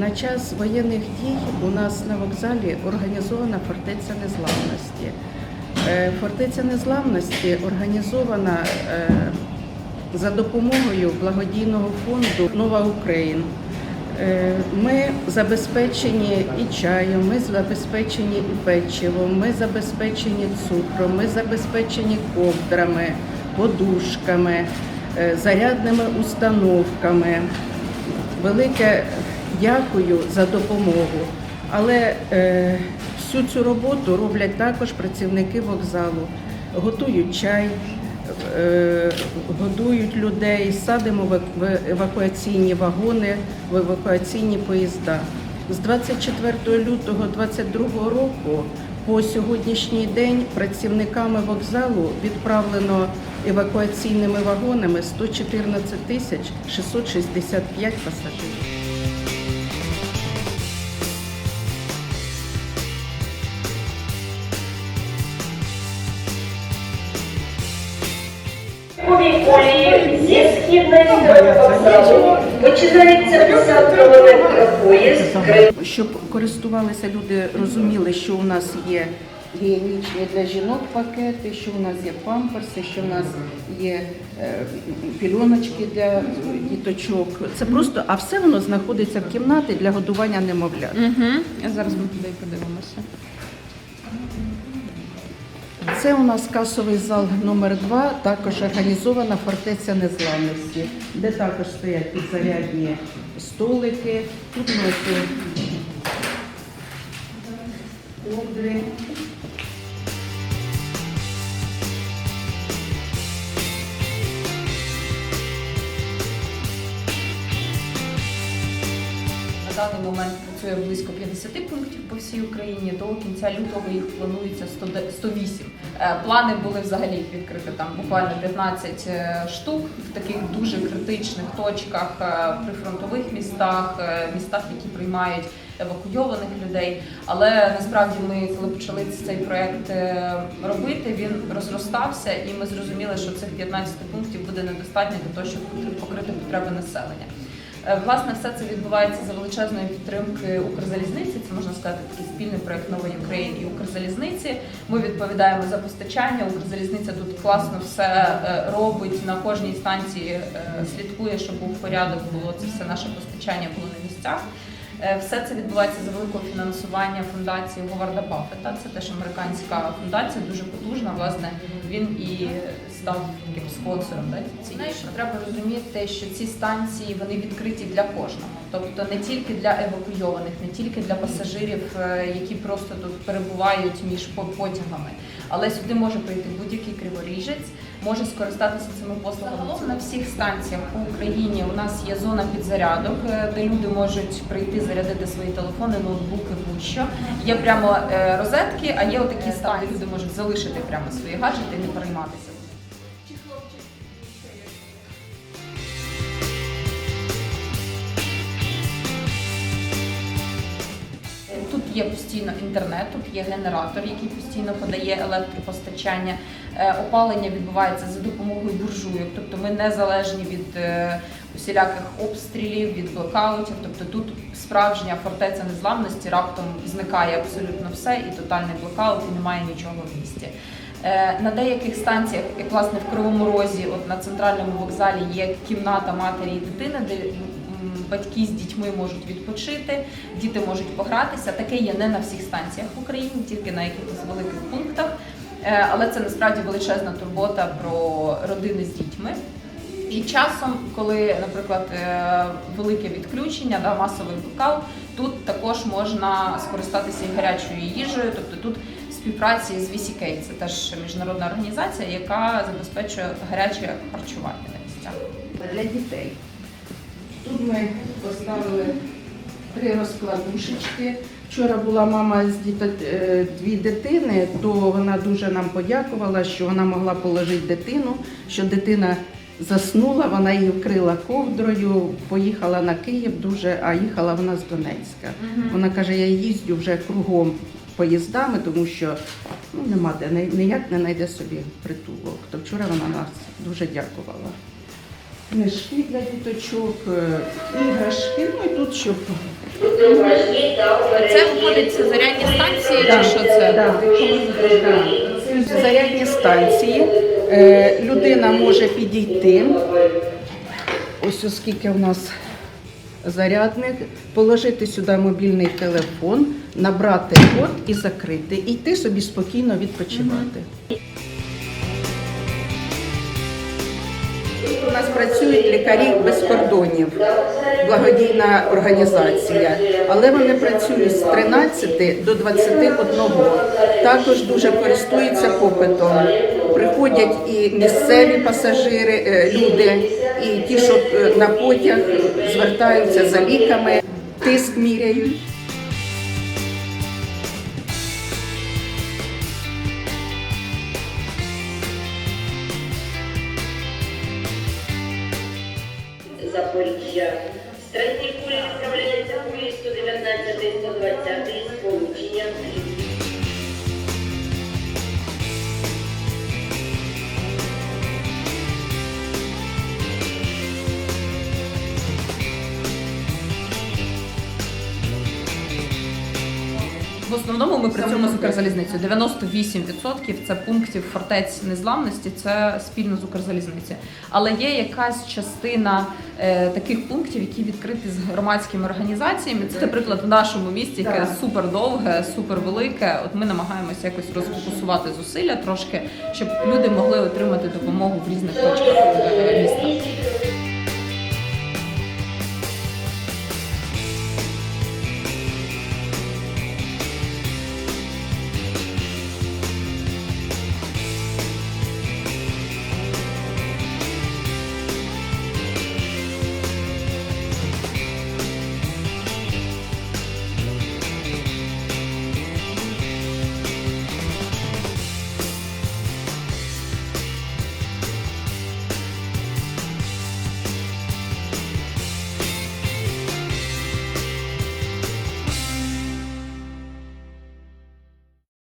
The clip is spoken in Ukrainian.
На час воєнних дій у нас на вокзалі організована фортеця незламності. Е, Фортеця незламності організована е, за допомогою благодійного фонду Нова Україна. Е, Ми забезпечені і чаєм, ми забезпечені і печивом, ми забезпечені цукром, ми забезпечені ковдрами, подушками, зарядними установками. Велике дякую за допомогу. Але е, всю цю роботу роблять також працівники вокзалу. Готують чай, е, годують людей, садимо в евакуаційні вагони, в евакуаційні поїзда. З 24 лютого 2022 року по сьогоднішній день працівниками вокзалу відправлено евакуаційними вагонами 114 тисяч 665 пасажирів. Військовій зі східної сторони вокзалу починається посадковий електропоїзд Щоб користувалися люди, розуміли, що у нас є гігієнічні для жінок пакети, що у нас є памперси, що у нас є е, пільоночки для діточок. Це просто, а все воно знаходиться в кімнаті для годування немовлят. Угу. Зараз ми туди подивимося. Це у нас касовий зал номер 2 також організована фортеця незламності, де також стоять підзарядні столики. Тут у нас ковдри. Даний момент працює близько 50 пунктів по всій Україні. До кінця лютого їх планується 100 де- 108. Е, Плани були взагалі відкрити там буквально 15 е, штук в таких дуже критичних точках, е, прифронтових містах, е, містах, які приймають евакуйованих людей. Але насправді ми, коли почали цей проект робити, він розростався, і ми зрозуміли, що цих 15 пунктів буде недостатньо для того, щоб покрити потреби населення. Е, Власне, все це відбувається за величезної підтримки Укрзалізниці. Це можна сказати такий спільний проект Нової України і Укрзалізниці. Ми відповідаємо за постачання. Укрзалізниця тут класно все е, робить на кожній станції, е, слідкує, щоб був порядок, було це все наше постачання було на місцях. Е, Все це відбувається за великого фінансування фундації Говарда Баффета. Це теж американська фундація, дуже потужна. Власне, він і став таким спонсором. Да. Знаєш, треба розуміти, що ці станції вони відкриті для кожного, тобто не тільки для евакуйованих, не тільки для пасажирів, е, які просто тут перебувають між потягами, але сюди може прийти будь-який криворіжець, може скористатися цими послугами. Загалом на всіх станціях по Україні у нас є зона підзарядок, е, де люди можуть прийти зарядити свої телефони, ноутбуки, будь-що. Є прямо е, розетки, а є отакі станції, люди можуть залишити прямо свої гаджети і не перейматися. Є постійно інтернет, тут є генератор, який постійно подає електропостачання. Е, Опалення відбувається за допомогою буржуйок, тобто ми не залежні від е, усіляких обстрілів, від блокаутів. Тобто тут справжня фортеця незламності раптом зникає абсолютно все, і тотальний блокаут, і немає нічого в місті. Е, На деяких станціях, як власне в Кривому Розі, от на центральному вокзалі є кімната матері і дитини, де батьки з дітьми можуть відпочити, діти можуть погратися. Таке є не на всіх станціях в Україні, тільки на якихось великих пунктах. Е, Але це насправді величезна турбота про родини з дітьми. І часом, коли, наприклад, е, велике відключення, да, масовий блокаут, тут також можна скористатися і гарячою їжею. Тобто тут співпраці з VCK, це теж міжнародна організація, яка забезпечує гаряче харчування на місцях. для дітей. Тут ми поставили три розкладушечки. Вчора була мама з діто... е, дві дитини, то вона дуже нам подякувала, що вона могла положити дитину, що дитина заснула, вона її вкрила ковдрою, поїхала на Київ дуже, а їхала вона з Донецька. Вона каже, я їздю вже кругом поїздами, тому що ну, нема де, ніяк не знайде собі притулок. То вчора вона нас дуже дякувала. Книжки для діточок, е, іграшки. Ну і тут щоб. Це входить це зарядні станції, Да, чи що це? да. Це зарядні станції. Е, Людина може підійти. Ось оскільки у нас зарядник, положити сюди мобільний телефон, набрати код і закрити, і йти собі спокійно відпочивати. Нас працюють лікарі без кордонів, благодійна організація, але вони працюють з 13 до 21. Також дуже користуються попитом. Приходять і місцеві пасажири, е, люди, і ті, що е, на потяг звертаються за ліками, тиск міряють. Запоріжжя. Страйкні кулі відправляються у 119 120 сполучення. Основному ми працюємо з Укрзалізницею. 98% це пунктів фортець незламності, це спільно з Укрзалізницею. Але є якась частина е, таких пунктів, які відкриті з громадськими організаціями. Це, наприклад, в нашому місті, яке супер довге, супер велике. От ми намагаємося якось розфокусувати зусилля трошки, щоб люди могли отримати допомогу в різних точках міста.